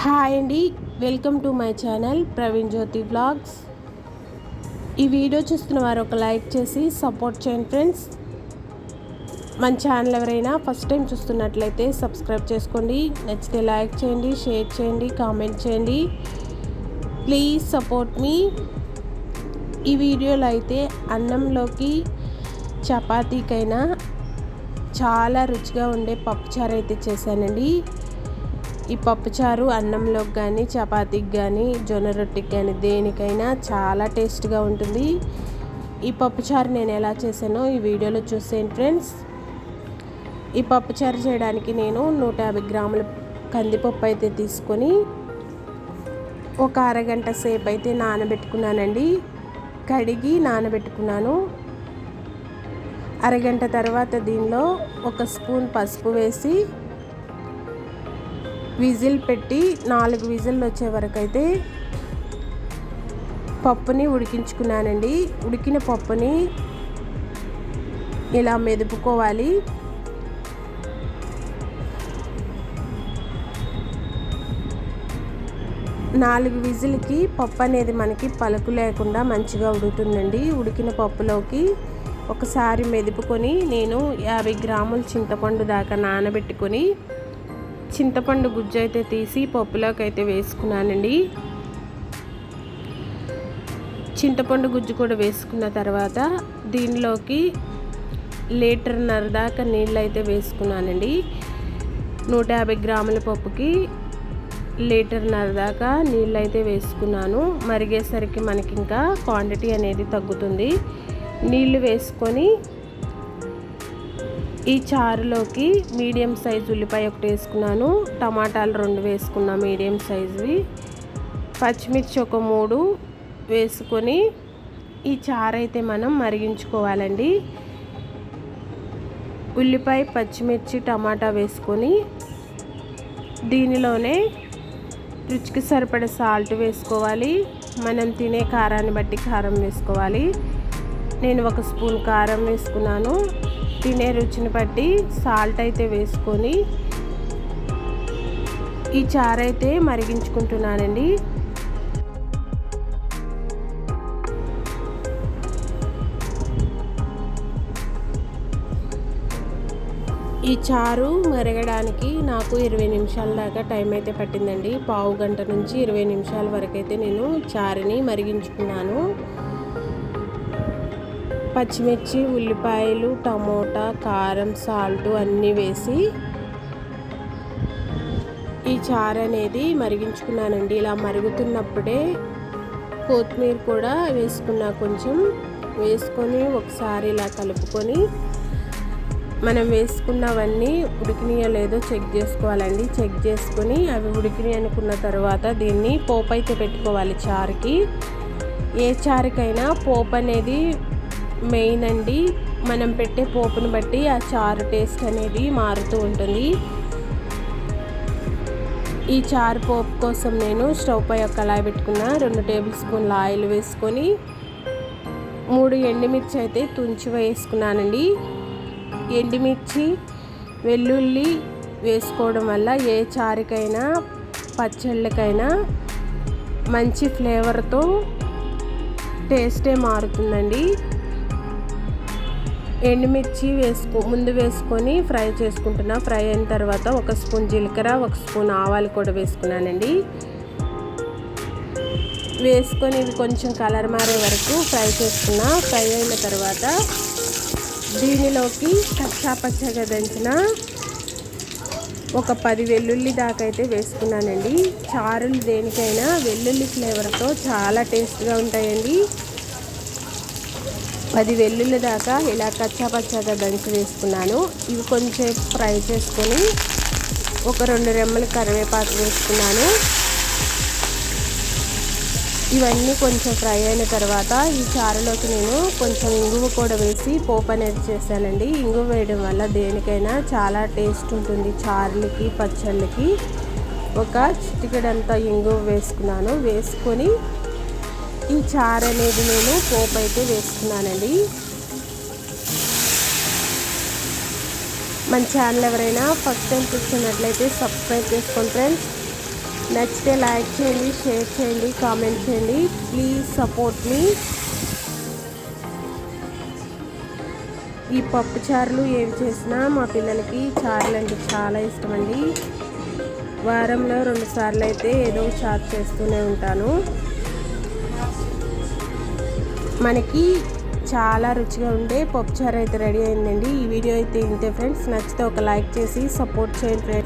Hi అండి. Welcome to my channel Praveen Jyothi blogs ఈ video చూస్తున్న వారు ఒక లైక్ చేసి సపోర్ట్ చేయండి ఫ్రెండ్స్. మన ఛానల్ ఎవరైనా ఫస్ట్ టైం చూస్తున్నట్లయితే సబ్స్క్రైబ్ చేసుకోండి. నచ్చితే లైక్ చేయండి షేర్ చేయండి కామెంట్ చేయండి. Please support me. ఈ వీడియోలో అయితే అన్నంలోకి చపాతీకైనా చాలా రుచిగా ఉండే పప్పుచారు అయితే చేశానండి. ఈ పప్పుచారు అన్నంలోకి కానీ చపాతీకి కానీ జొన్న రొట్టెకి కానీ దేనికైనా చాలా టేస్ట్గా ఉంటుంది. ఈ పప్పుచారు నేను ఎలా చేశానో ఈ వీడియోలో చూసేయండి ఫ్రెండ్స్. ఈ పప్పుచారు చేయడానికి నేను నూట యాభై గ్రాముల కందిపప్పు అయితే తీసుకొని ఒక అరగంట సేపు అయితే నానబెట్టుకున్నానండి. కడిగి నానబెట్టుకున్నాను. అరగంట తర్వాత దీనిలో ఒక స్పూన్ పసుపు వేసి విజిల్ పెట్టి నాలుగు విజిల్లు వచ్చే వరకు అయితే పప్పుని ఉడికించుకున్నానండి. ఉడికిన పప్పుని ఇలా మెదుపుకోవాలి. నాలుగు విజిల్కి పప్పు అనేది మనకి పలుకు లేకుండా మంచిగా ఉడుకుతుందండి. ఉడికిన పప్పులోకి ఒకసారి మెదుపుకొని నేను యాభై గ్రాముల చింతపండు దాకా నానబెట్టుకొని చింతపండు గుజ్జు అయితే తీసి పప్పులోకి అయితే వేసుకున్నానండి. చింతపండు గుజ్జు కూడా వేసుకున్న తర్వాత దీనిలోకి లీటర్న్నర దాకా నీళ్ళు అయితే వేసుకున్నానండి. నూట యాభై గ్రాముల పప్పుకి లీటర్న్నర దాకా నీళ్ళు అయితే వేసుకున్నాను. మరిగేసరికి మనకి ఇంకా క్వాంటిటీ అనేది తగ్గుతుంది. నీళ్ళు వేసుకొని ఈ చారులోకి మీడియం సైజు ఉల్లిపాయ ఒకటి వేసుకున్నాను. టమాటాలు రెండు వేసుకున్నా మీడియం సైజువి. పచ్చిమిర్చి ఒక మూడు వేసుకొని ఈ చారు అయితే మనం మరిగించుకోవాలండి. ఉల్లిపాయ పచ్చిమిర్చి టమాటా వేసుకొని దీనిలోనే రుచికి సరిపడే సాల్ట్ వేసుకోవాలి. మనం తినే కారాన్ని బట్టి కారం వేసుకోవాలి. నేను ఒక స్పూన్ కారం వేసుకున్నాను. తినే రుచిని బట్టి సాల్ట్ అయితే వేసుకొని ఈ చారు అయితే మరిగించుకుంటున్నానండి. ఈ చారు మరగడానికి నాకు ఇరవై నిమిషాల దాకా టైం అయితే పట్టిందండి. పావు గంట నుంచి ఇరవై నిమిషాల వరకు అయితే నేను చారుని మరిగించుకున్నాను. పచ్చిమిర్చి ఉల్లిపాయలు టమోటా కారం సాల్ట్ అన్నీ వేసి ఈ చారు అనేది మరిగించుకున్నానండి. ఇలా మరుగుతున్నప్పుడే కొత్తిమీర కూడా వేసుకున్నా కొంచెం. వేసుకొని ఒకసారి ఇలా కలుపుకొని మనం వేసుకున్నవన్నీ ఉడికినాయో లేదో చెక్ చేసుకోవాలండి. చెక్ చేసుకొని అవి ఉడికినాయి అనుకున్న తర్వాత దీన్ని పోపు అయితే పెట్టుకోవాలి చారుకి. ఏ చారుకైనా పోపు అనేది మెయిన్ అండి మనం పెట్టే పోపుని బట్టి ఆ చారు టేస్ట్ అనేది మారుతూ ఉంటుంది. ఈ చారు పోపు కోసం నేను స్టవ్ పై ఒక కళాయి పెట్టుకున్న రెండు టేబుల్ స్పూన్ల ఆయిల్ వేసుకొని మూడు ఎండుమిర్చి అయితే తుంచి వేసుకున్నానండి. ఎండుమిర్చి వెల్లుల్లి వేసుకోవడం వల్ల ఏ చారుకైనా పచ్చళ్ళకైనా మంచి ఫ్లేవర్తో టేస్టే మారుతుందండి. ఎండుమిర్చి వేసుకో ముందు వేసుకొని ఫ్రై చేసుకుంటున్నా. ఫ్రై అయిన తర్వాత ఒక స్పూన్ జీలకర్ర ఒక స్పూన్ ఆవాలు కూడా వేసుకున్నానండి. వేసుకొని ఇవి కొంచెం కలర్ మారే వరకు ఫ్రై చేసుకున్నా. ఫ్రై అయిన తర్వాత దీనిలోకి కచ్చా పచ్చగా దంచిన ఒక పది వెల్లుల్లి దాకా అయితే వేసుకున్నానండి. చారులు దేనికైనా వెల్లుల్లి ఫ్లేవర్తో చాలా టేస్ట్గా ఉంటాయండి. పది వెల్లుల్లి దాకా ఇలా కచ్చాపచ్చాగా దంచి వేసుకున్నాను. ఇవి కొంచెం ఫ్రై చేసుకొని ఒక రెండు రెమ్మలు కరివేపాకు వేసుకున్నాను. ఇవన్నీ కొంచెం ఫ్రై అయిన తర్వాత ఈ చారులోకి నేను కొంచెం ఇంగువ కూడా వేసి పోపు అనేది చేశానండి. ఇంగువ వేయడం వల్ల దేనికైనా చాలా టేస్ట్ ఉంటుంది చారులకి పచ్చళ్ళకి. ఒక చిటికెడంతా ఇంగువ వేసుకున్నాను. వేసుకొని ఈ చారు అనేది నేను పోపు అయితే వేసుకున్నానండి మన ఛానల్ ఎవరైనా ఫస్ట్ టైం చూస్తున్నట్లయితే సబ్స్క్రైబ్ చేసుకోండి ఫ్రెండ్స్. నచ్చితే లైక్ చేయండి షేర్ చేయండి కామెంట్ చేయండి. Please support me. ఈ పప్పు చారులు ఏవి చేసినా మా పిల్లలకి చారులు అంటే చాలా ఇష్టం అండి వారంలో రెండు సార్లు అయితే ఏదో చారు చేస్తూనే ఉంటాను. మనకి చాలా రుచిగా ఉండే పప్పుచారు అయితే రెడీ అయిందండి. ఈ వీడియో అయితే ఇంతే ఫ్రెండ్స్. నచ్చితే ఒక లైక్ చేసి సపోర్ట్ చేయండి ఫ్రెండ్స్.